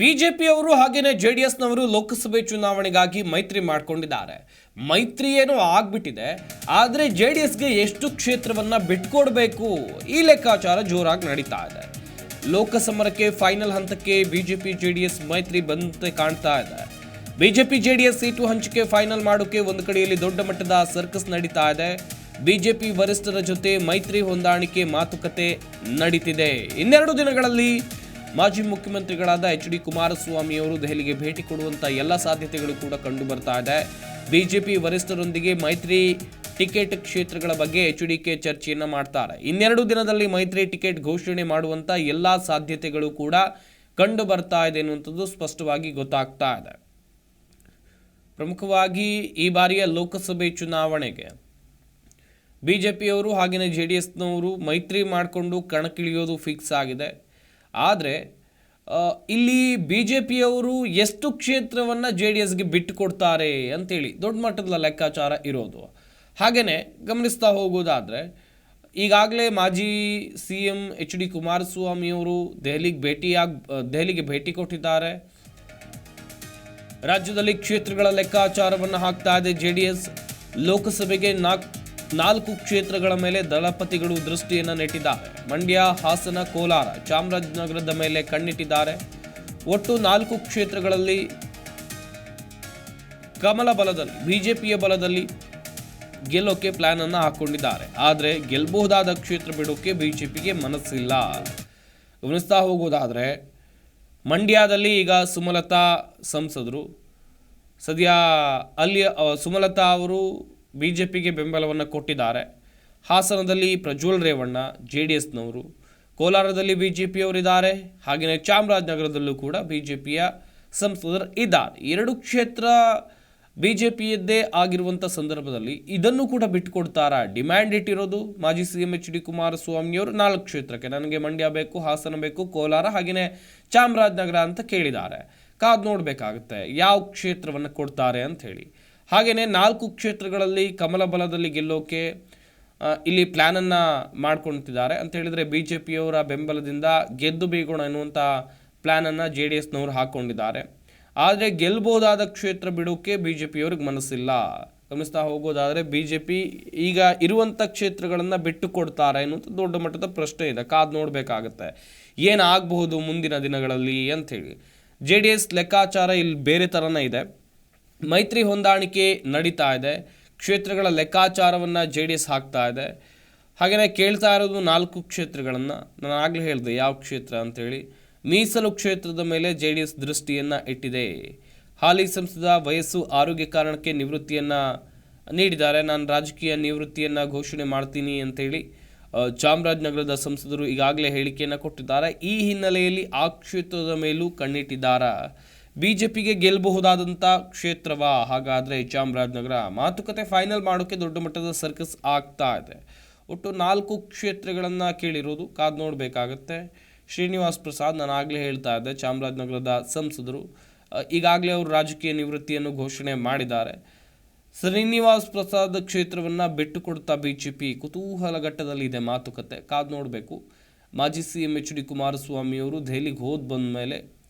ಬಿಜೆಪಿಯವರು ಹಾಗೇನೆ ಎಸ್ನವರು ಲೋಕಸಭೆ ಚುನಾವಣೆಗಾಗಿ ಮೈತ್ರಿ ಮಾಡಿಕೊಂಡಿದ್ದಾರೆ. ಮೈತ್ರಿ ಏನೋ ಆಗ್ಬಿಟ್ಟಿದೆ, ಆದರೆ ಜೆ ಡಿ ಎಸ್ಗೆ ಎಷ್ಟು ಕ್ಷೇತ್ರವನ್ನು ಬಿಟ್ಕೊಡ್ಬೇಕು ಈ ಲೆಕ್ಕಾಚಾರ ಜೋರಾಗಿ ನಡೀತಾ ಇದೆ. ಲೋಕಸಮರಕ್ಕೆ ಫೈನಲ್ ಹಂತಕ್ಕೆ ಬಿಜೆಪಿ ಎಸ್ ಮೈತ್ರಿ ಬಂದಂತೆ ಕಾಣ್ತಾ ಇದೆ. ಬಿಜೆಪಿ, ಜೆಡಿಎಸ್ ಸೀಟು ಹಂಚಿಕೆ ಫೈನಲ್ ಮಾಡೋಕೆ ಒಂದು ಕಡೆಯಲ್ಲಿ ದೊಡ್ಡ ಮಟ್ಟದ ಸರ್ಕಸ್ ನಡೀತಾ ಇದೆ. ಬಿಜೆಪಿ ವರಿಷ್ಠರ ಜೊತೆ ಮೈತ್ರಿ ಹೊಂದಾಣಿಕೆ ಮಾತುಕತೆ ನಡೀತಿದೆ. ಇನ್ನೆರಡು ದಿನಗಳಲ್ಲಿ ಮಾಜಿ ಮುಖ್ಯಮಂತ್ರಿಗಳಾದ ಎಚ್ ಡಿ ಕುಮಾರಸ್ವಾಮಿ ಅವರು ದೆಹಲಿಗೆ ಭೇಟಿ ಕೊಡುವಂತ ಎಲ್ಲ ಸಾಧ್ಯತೆಗಳು ಕೂಡ ಕಂಡು ಬರ್ತಾ ಇದೆ. ಬಿಜೆಪಿ ವರಿಷ್ಠರೊಂದಿಗೆ ಮೈತ್ರಿ ಟಿಕೆಟ್ ಕ್ಷೇತ್ರಗಳ ಬಗ್ಗೆ ಎಚ್ ಡಿ ಕೆ ಚರ್ಚೆಯನ್ನು ಮಾಡ್ತಾರೆ. ಇನ್ನೆರಡು ದಿನದಲ್ಲಿ ಮೈತ್ರಿ ಟಿಕೆಟ್ ಘೋಷಣೆ ಮಾಡುವಂತ ಎಲ್ಲ ಸಾಧ್ಯತೆಗಳು ಕೂಡ ಕಂಡು ಬರ್ತಾ ಇದೆ ಅನ್ನುವಂಥದ್ದು ಸ್ಪಷ್ಟವಾಗಿ ಗೊತ್ತಾಗ್ತಾ ಇದೆ. ಪ್ರಮುಖವಾಗಿ ಈ ಬಾರಿಯ ಲೋಕಸಭೆ ಚುನಾವಣೆಗೆ ಬಿಜೆಪಿಯವರು ಹಾಗೆಯೇ ಜೆ ಡಿ ಎಸ್ನವರು ಮೈತ್ರಿ ಮಾಡಿಕೊಂಡು ಕಣಕ್ಕಿಳಿಯೋದು ಫಿಕ್ಸ್ ಆಗಿದೆ. ಆದರೆ ಇಲ್ಲಿ ಬಿ ಜೆ ಪಿಯವರು ಎಷ್ಟು ಕ್ಷೇತ್ರವನ್ನು ಜೆ ಡಿ ಎಸ್ಗೆ ಬಿಟ್ಟು ಕೊಡ್ತಾರೆ ಅಂತೇಳಿ ದೊಡ್ಡ ಮಟ್ಟದ ಲೆಕ್ಕಾಚಾರ ಇರೋದು. ಹಾಗೆಯೇ ಗಮನಿಸ್ತಾ ಹೋಗೋದಾದರೆ, ಈಗಾಗಲೇ ಮಾಜಿ ಸಿ ಎಂ ಎಚ್ ಡಿ ಕುಮಾರಸ್ವಾಮಿಯವರು ದೆಹಲಿಗೆ ಭೇಟಿಯಾಗಿ ದೆಹಲಿಗೆ ಭೇಟಿ ಕೊಟ್ಟಿದ್ದಾರೆ. ರಾಜ್ಯದಲ್ಲಿ ಕ್ಷೇತ್ರಗಳ ಲೆಕ್ಕಾಚಾರವನ್ನು ಹಾಕ್ತಾ ಇದೆ ಜೆಡಿಎಸ್. ಲೋಕಸಭೆಗೆ ನಾಲ್ಕು ನಾಲ್ಕು ಕ್ಷೇತ್ರಗಳ ಮೇಲೆ ದಳಪತಿಗಳು ದೃಷ್ಟಿಯನ್ನು ನೆಟ್ಟಿದ್ದಾರೆ ಮಂಡ್ಯ, ಹಾಸನ, ಕೋಲಾರ ಚಾಮರಾಜನಗರದ ಮೇಲೆ ಕಣ್ಣಿಟ್ಟಿದ್ದಾರೆ. ಒಟ್ಟು ನಾಲ್ಕು ಕ್ಷೇತ್ರಗಳಲ್ಲಿ ಕಮಲ ಬಲದಲ್ಲಿ, ಬಿಜೆಪಿಯ ಬಲದಲ್ಲಿ ಗೆಲ್ಲೋಕೆ ಪ್ಲಾನ್ ಅನ್ನು ಹಾಕೊಂಡಿದ್ದಾರೆ. ಆದರೆ ಗೆಲ್ಲಬಹುದಾದ ಕ್ಷೇತ್ರ ಬಿಡೋಕೆ ಬಿಜೆಪಿಗೆ ಮನಸ್ಸಿಲ್ಲ. ಗಮನಿಸ್ತಾ ಹೋಗೋದಾದರೆ, ಮಂಡ್ಯದಲ್ಲಿ ಈಗ ಸುಮಲತಾ ಸಂಸದರು. ಸದ್ಯ ಅಲ್ಲಿ ಸುಮಲತಾ ಅವರು ಬಿ ಜೆ ಪಿಗೆ ಬೆಂಬಲವನ್ನು ಕೊಟ್ಟಿದ್ದಾರೆ. ಹಾಸನದಲ್ಲಿ ಪ್ರಜ್ವಲ್ ರೇವಣ್ಣ ಜೆ ಡಿ ಎಸ್ನವರು ಕೋಲಾರದಲ್ಲಿ ಬಿ ಜೆ ಪಿಯವರಿದ್ದಾರೆ ಹಾಗೆಯೇ ಚಾಮರಾಜನಗರದಲ್ಲೂ ಕೂಡ ಬಿ ಜೆ ಪಿಯ ಸಂಸದರು ಇದ್ದಾರೆ. ಎರಡು ಕ್ಷೇತ್ರ ಬಿ ಜೆ ಪಿಯದ್ದೇ ಆಗಿರುವಂಥ ಸಂದರ್ಭದಲ್ಲಿ ಇದನ್ನು ಕೂಡ ಬಿಟ್ಟುಕೊಡ್ತಾರಾ? ಡಿಮ್ಯಾಂಡ್ ಇಟ್ಟಿರೋದು ಮಾಜಿ ಸಿ ಎಂ ಎಚ್ ಡಿ ಕುಮಾರಸ್ವಾಮಿಯವರು ನಾಲ್ಕು ಕ್ಷೇತ್ರಕ್ಕೆ ನನಗೆ ಮಂಡ್ಯ ಬೇಕು, ಹಾಸನ ಬೇಕು, ಕೋಲಾರ ಹಾಗೆಯೇ ಚಾಮರಾಜನಗರ ಅಂತ ಕೇಳಿದ್ದಾರೆ. ಕಾದು ನೋಡಬೇಕಾಗುತ್ತೆ, ಯಾವ ಕ್ಷೇತ್ರವನ್ನು ಕೊಡ್ತಾರೆ ಅಂತ ಹೇಳಿ. ಹಾಗೆಯೇ ನಾಲ್ಕು ಕ್ಷೇತ್ರಗಳಲ್ಲಿ ಕಮಲ ಬಲದಲ್ಲಿ ಗೆಲ್ಲೋಕೆ ಇಲ್ಲಿ ಪ್ಲ್ಯಾನನ್ನು ಮಾಡ್ಕೊಳ್ತಿದ್ದಾರೆ ಅಂತ ಹೇಳಿದರೆ ಬಿ ಜೆ ಪಿಯವರ ಬೆಂಬಲದಿಂದ ಗೆದ್ದು ಬೀಗೋಣ ಎನ್ನುವಂಥ ಪ್ಲ್ಯಾನನ್ನು ಜೆ ಡಿ ಎಸ್ನವರು ಹಾಕ್ಕೊಂಡಿದ್ದಾರೆ. ಆದರೆ ಗೆಲ್ಬೋದಾದ ಕ್ಷೇತ್ರ ಬಿಡೋಕ್ಕೆ ಬಿ ಜೆ ಪಿಯವ್ರಿಗೆ ಮನಸ್ಸಿಲ್ಲ. ಗಮನಿಸ್ತಾ ಹೋಗೋದಾದರೆ ಬಿ ಜೆ ಪಿ ಈಗ ಇರುವಂಥ ಕ್ಷೇತ್ರಗಳನ್ನು ಬಿಟ್ಟು ಕೊಡ್ತಾರೆ ಅನ್ನುವಂಥ ದೊಡ್ಡ ಮಟ್ಟದ ಪ್ರಶ್ನೆ ಇದೆ. ಕಾದು ನೋಡಬೇಕಾಗತ್ತೆ. ಏನಾಗಬಹುದು ಮುಂದಿನ ದಿನಗಳಲ್ಲಿ ಅಂಥೇಳಿ ಜೆ ಡಿ ಎಸ್ ಲೆಕ್ಕಾಚಾರ ಇಲ್ಲಿ ಬೇರೆ ಥರನೇ ಇದೆ. ಮೈತ್ರಿ ಹೊಂದಾಣಿಕೆ ನಡೀತಾ ಇದೆ. ಕ್ಷೇತ್ರಗಳ ಲೆಕ್ಕಾಚಾರವನ್ನು ಜೆ ಡಿ ಎಸ್ ಹಾಕ್ತಾ ಇದೆ. ಹಾಗೆಯೇ ಕೇಳ್ತಾ ಇರೋದು ನಾಲ್ಕು ಕ್ಷೇತ್ರಗಳನ್ನು. ನಾನು ಆಗಲೇ ಹೇಳಿದೆ ಯಾವ ಕ್ಷೇತ್ರ ಅಂತೇಳಿ. ಮೀಸಲು ಕ್ಷೇತ್ರದ ಮೇಲೆ ಜೆ ಡಿ ಎಸ್ ದೃಷ್ಟಿಯನ್ನು ಇಟ್ಟಿದೆ. ಹಾಲಿ ಸಂಸದ ವಯಸ್ಸು ಆರೋಗ್ಯ ಕಾರಣಕ್ಕೆ ನಿವೃತ್ತಿಯನ್ನು ನೀಡಿದ್ದಾರೆ. ನಾನು ರಾಜಕೀಯ ನಿವೃತ್ತಿಯನ್ನು ಘೋಷಣೆ ಮಾಡ್ತೀನಿ ಅಂತೇಳಿ ಚಾಮರಾಜನಗರದ ಸಂಸದರು ಈಗಾಗಲೇ ಹೇಳಿಕೆಯನ್ನು ಕೊಟ್ಟಿದ್ದಾರೆ. ಈ ಹಿನ್ನೆಲೆಯಲ್ಲಿ ಆ ಕ್ಷೇತ್ರದ ಮೇಲೂ ಕಣ್ಣಿಟ್ಟಿದ್ದಾರೆ? ಬಿಜೆಪಿಗೆ ಗೆಲ್ಲಬಹುದಾದಂಥ ಕ್ಷೇತ್ರವಾ? ಹಾಗಾದರೆ ಚಾಮರಾಜನಗರ ಮಾತುಕತೆ ಫೈನಲ್ ಮಾಡೋಕ್ಕೆ ದೊಡ್ಡ ಮಟ್ಟದ ಸರ್ಕಸ್ ಆಗ್ತಾ ಇದೆ. ಒಟ್ಟು ನಾಲ್ಕು ಕ್ಷೇತ್ರಗಳನ್ನು ಕೇಳಿರೋದು ಕಾದು ನೋಡಬೇಕಾಗತ್ತೆ. ಶ್ರೀನಿವಾಸ್ ಪ್ರಸಾದ್ ನಾನು ಆಗಲೇ ಹೇಳ್ತಾ ಇದ್ದೆ, ಚಾಮರಾಜನಗರದ ಸಂಸದರು. ಈಗಾಗಲೇ ಅವರು ರಾಜಕೀಯ ನಿವೃತ್ತಿಯನ್ನು ಘೋಷಣೆ ಮಾಡಿದ್ದಾರೆ. ಶ್ರೀನಿವಾಸ್ ಪ್ರಸಾದ್ ಕ್ಷೇತ್ರವನ್ನು ಬಿಟ್ಟು ಕೊಡ್ತಾ ಬಿ ಜೆ ಪಿ ಕುತೂಹಲ ಘಟ್ಟದಲ್ಲಿದೆ ಮಾತುಕತೆ. ಕಾದು ನೋಡಬೇಕು. ಮಾಜಿ ಸಿ ಎಂ ಎಚ್ ಡಿ ಕುಮಾರಸ್ವಾಮಿಯವರು ದೆಹಲಿಗೆ ಹೋದ್ ಬಂದ ಮೇಲೆ